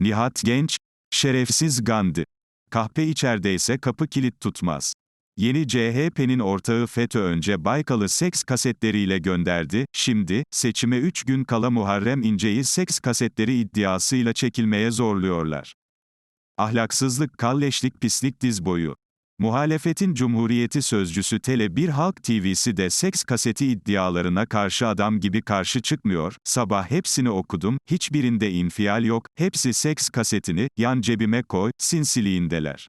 Nihat Genç, şerefsiz Gandhi. Kahpe içerideyse kapı kilit tutmaz. Yeni CHP'nin ortağı FETÖ önce Baykal'ı seks kasetleriyle gönderdi, şimdi, seçime 3 gün kala Muharrem İnce'yi seks kasetleri iddiasıyla çekilmeye zorluyorlar. Ahlaksızlık, kalleşlik, pislik diz boyu. Muhalefetin Cumhuriyeti sözcüsü Tele1 Halk TV'si de seks kaseti iddialarına karşı adam gibi karşı çıkmıyor, sabah hepsini okudum, hiçbirinde infial yok, hepsi seks kasetini, yan cebime koy, sinsiliğindeler.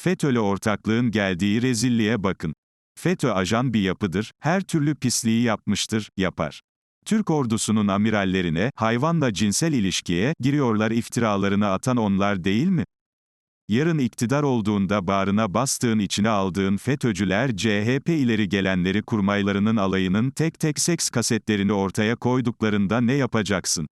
FETÖ'lü ortaklığın geldiği rezilliğe bakın. FETÖ ajan bir yapıdır, her türlü pisliği yapmıştır, yapar. Türk ordusunun amirallerine, hayvanla cinsel ilişkiye, giriyorlar iftiralarını atan onlar değil mi? Yarın iktidar olduğunda bağrına bastığın içine aldığın FETÖ'cüler CHP ileri gelenleri kurmaylarının alayının tek tek seks kasetlerini ortaya koyduklarında ne yapacaksın?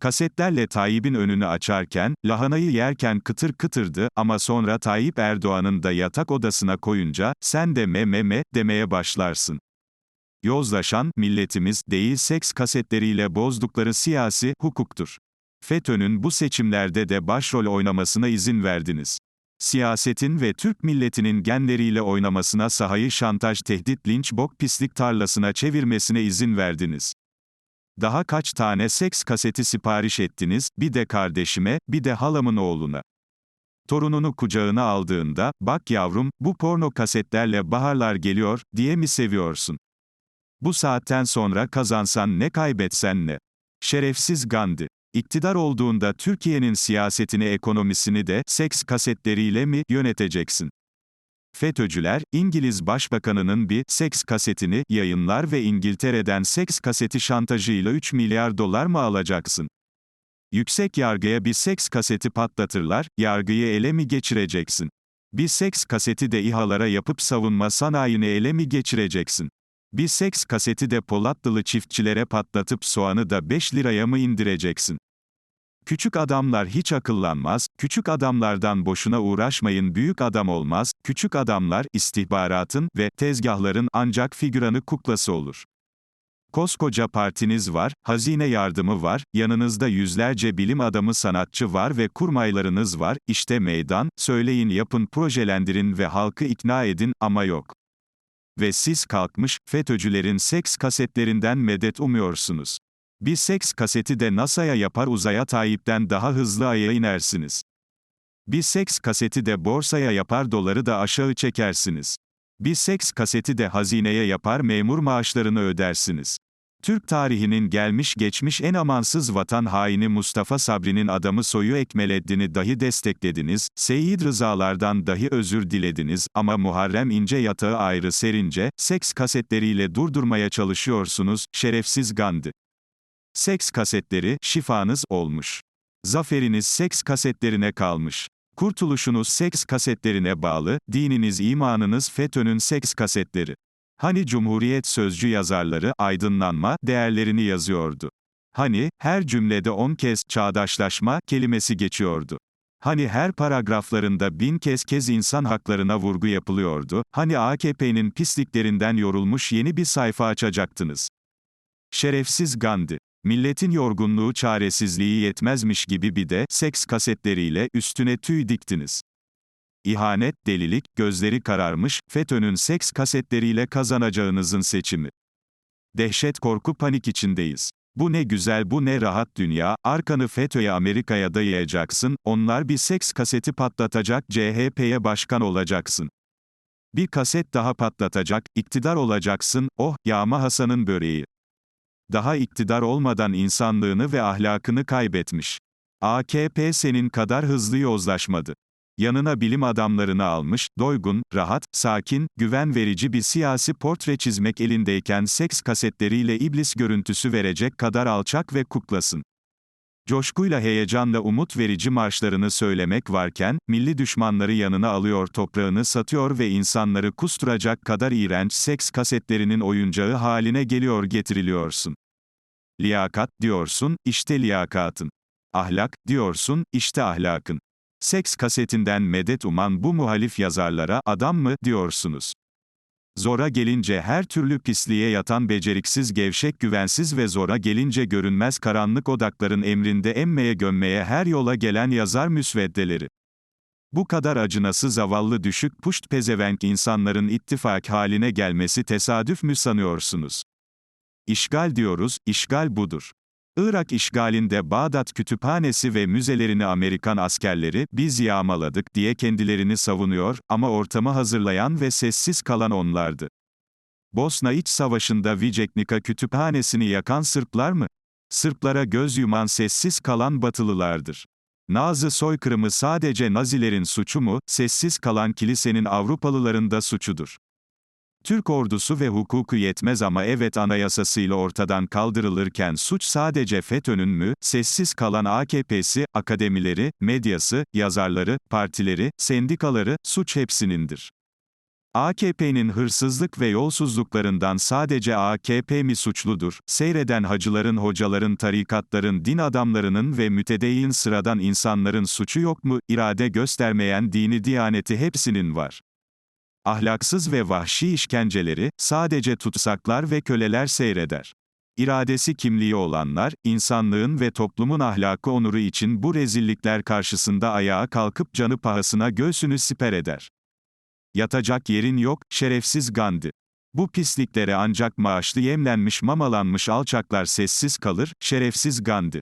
Kasetlerle Tayyip'in önünü açarken, lahanayı yerken kıtır kıtırdı ama sonra Tayyip Erdoğan'ın da yatak odasına koyunca, sen de me me me demeye başlarsın. Yozlaşan, milletimiz, değil seks kasetleriyle bozdukları siyasi, hukuktur. FETÖ'nün bu seçimlerde de başrol oynamasına izin verdiniz. Siyasetin ve Türk milletinin genleriyle oynamasına sahayı şantaj, tehdit, linç, bok pislik tarlasına çevirmesine izin verdiniz. Daha kaç tane seks kaseti sipariş ettiniz, bir de kardeşime, bir de halamın oğluna. Torununu kucağına aldığında, bak yavrum, bu porno kasetlerle baharlar geliyor, diye mi seviyorsun? Bu saatten sonra kazansan ne kaybetsen ne? Şerefsiz Gandhi. İktidar olduğunda Türkiye'nin siyasetini ekonomisini de seks kasetleriyle mi yöneteceksin? FETÖ'cüler, İngiliz Başbakanının bir seks kasetini yayınlar ve İngiltere'den seks kaseti şantajıyla 3 milyar dolar mı alacaksın? Yüksek yargıya bir seks kaseti patlatırlar, yargıyı ele mi geçireceksin? Bir seks kaseti de İHA'lara yapıp savunma sanayini ele mi geçireceksin? Bir seks kaseti de Polatlılı çiftçilere patlatıp soğanı da 5 liraya mı indireceksin? Küçük adamlar hiç akıllanmaz, küçük adamlardan boşuna uğraşmayın büyük adam olmaz, küçük adamlar istihbaratın ve tezgahların ancak figüranı kuklası olur. Koskoca partiniz var, hazine yardımı var, yanınızda yüzlerce bilim adamı sanatçı var ve kurmaylarınız var, işte meydan, söyleyin yapın projelendirin ve halkı ikna edin, ama yok. Ve siz kalkmış, FETÖ'cülerin seks kasetlerinden medet umuyorsunuz. Bir seks kaseti de NASA'ya yapar uzaya Tayyip'ten daha hızlı aya inersiniz. Bir seks kaseti de borsaya yapar doları da aşağı çekersiniz. Bir seks kaseti de hazineye yapar memur maaşlarını ödersiniz. Türk tarihinin gelmiş geçmiş en amansız vatan haini Mustafa Sabri'nin adamı Soyu Ekmeleddin'i dahi desteklediniz, Seyyid Rızalardan dahi özür dilediniz ama Muharrem İnce yatağı ayrı serince, seks kasetleriyle durdurmaya çalışıyorsunuz, şerefsiz Gandhi. Seks kasetleri, şifanız olmuş. Zaferiniz seks kasetlerine kalmış. Kurtuluşunuz seks kasetlerine bağlı, dininiz imanınız FETÖ'nün seks kasetleri. Hani Cumhuriyet sözcü yazarları, aydınlanma, değerlerini yazıyordu. Hani, her cümlede on kez, çağdaşlaşma, kelimesi geçiyordu. Hani her paragraflarında bin kez kez insan haklarına vurgu yapılıyordu, hani AKP'nin pisliklerinden yorulmuş yeni bir sayfa açacaktınız. Şerefsiz Gandhi. Milletin yorgunluğu çaresizliği yetmezmiş gibi bir de, seks kasetleriyle, üstüne tüy diktiniz. İhanet, delilik, gözleri kararmış, FETÖ'nün seks kasetleriyle kazanacağınızın seçimi. Dehşet korku panik içindeyiz. Bu ne güzel bu ne rahat dünya, arkanı FETÖ'ye Amerika'ya dayayacaksın, onlar bir seks kaseti patlatacak CHP'ye başkan olacaksın. Bir kaset daha patlatacak, iktidar olacaksın, oh, Yağma Hasan'ın böreği. Daha iktidar olmadan insanlığını ve ahlakını kaybetmiş. AKP senin kadar hızlı yozlaşmadı. Yanına bilim adamlarını almış, doygun, rahat, sakin, güven verici bir siyasi portre çizmek elindeyken seks kasetleriyle iblis görüntüsü verecek kadar alçak ve kuklasın. Coşkuyla heyecanla umut verici marşlarını söylemek varken, milli düşmanları yanına alıyor toprağını satıyor ve insanları kusturacak kadar iğrenç seks kasetlerinin oyuncağı haline geliyor getiriliyorsun. Liyakat, diyorsun, işte liyakatın. Ahlak, diyorsun, işte ahlakın. Seks kasetinden medet uman bu muhalif yazarlara, adam mı, diyorsunuz. Zora gelince her türlü pisliğe yatan beceriksiz gevşek güvensiz ve zora gelince görünmez karanlık odakların emrinde emmeye gömmeye her yola gelen yazar müsveddeleri. Bu kadar acınası zavallı düşük puşt pezevenk insanların ittifak haline gelmesi tesadüf mü sanıyorsunuz? İşgal diyoruz, işgal budur. Irak işgalinde Bağdat kütüphanesi ve müzelerini Amerikan askerleri, biz yağmaladık diye kendilerini savunuyor, ama ortamı hazırlayan ve sessiz kalan onlardı. Bosna İç Savaşı'nda Viceknika kütüphanesini yakan Sırplar mı? Sırplara göz yuman sessiz kalan Batılılardır. Nazı soykırımı sadece Nazilerin suçu mu, sessiz kalan kilisenin Avrupalıların da suçudur. Türk ordusu ve hukuku yetmez ama evet anayasasıyla ortadan kaldırılırken suç sadece FETÖ'nün mü, sessiz kalan AKP'si, akademileri, medyası, yazarları, partileri, sendikaları, suç hepsinindir. AKP'nin hırsızlık ve yolsuzluklarından sadece AKP mi suçludur? Seyreden hacıların, hocaların, tarikatların, din adamlarının ve mütedeyyin sıradan insanların suçu yok mu? İrade göstermeyen dini diyaneti hepsinin var. Ahlaksız ve vahşi işkenceleri, sadece tutsaklar ve köleler seyreder. İradesi kimliği olanlar, insanlığın ve toplumun ahlakı onuru için bu rezillikler karşısında ayağa kalkıp canı pahasına göğsünü siper eder. Yatacak yerin yok, şerefsiz Gandhi. Bu pisliklere ancak maaşlı yemlenmiş mamalanmış alçaklar sessiz kalır, şerefsiz Gandhi.